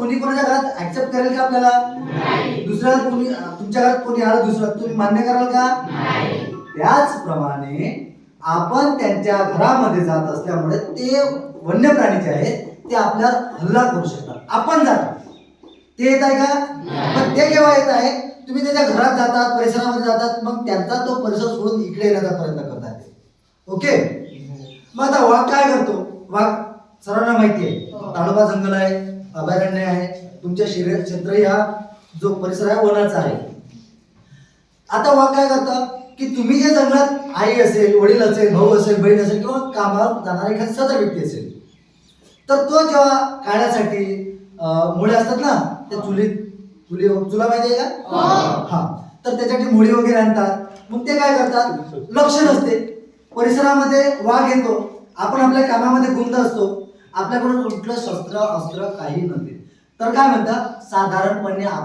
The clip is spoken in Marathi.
कोणी कोणाच्या घरात ऍक्सेप्ट करेल का आपल्याला? दुसऱ्या कोणी तुमच्या घरात कोणी आलं दुसरं तुम्ही मान्य कराल का? त्याचप्रमाणे आपण त्यांच्या घरामध्ये जात असल्यामुळे ते वन्य प्राणी जे आहेत ते आपल्यावर हल्ला करू शकतात. आपण जातो. ते येत आहे का? पण ते केव्हा येत आहे? तुम्ही त्याच्या घरात जातात परिसरामध्ये जातात मग त्यांचा तो परिसर सोडून इकडे येण्याचा प्रयत्न करतात ओके? मग आता वाघ काय करतो? वाघ सर्वांना माहिती आहे. ताडोबा जंगल आहे. अभयारण्य आहे. तुमच्या शरीर क्षेत्र हा जो परिसर आहे वनाचा आहे. आता वाघ काय करतं की तुम्ही जे जंगलात आई असेल वडील असेल भाऊ असेल बहीण असेल किंवा कामावर जाणारा एखादी सदर व्यक्ती असेल तर तो जेव्हा काढण्यासाठी मुळे असतात ना त्या चुलीत चुली चुला माहिती आहे का? हा. तर त्याच्यासाठी मुळी वगैरे आणतात. मग ते काय करतात? लक्ष नसते परिसरामध्ये वाघ येतो. आपण आपल्या कामामध्ये गुंत असतो. आपल्याकडून कुठलं शस्त्र अस्त्र काही नव्हते तर काय म्हणतात? साधारणपणे आपण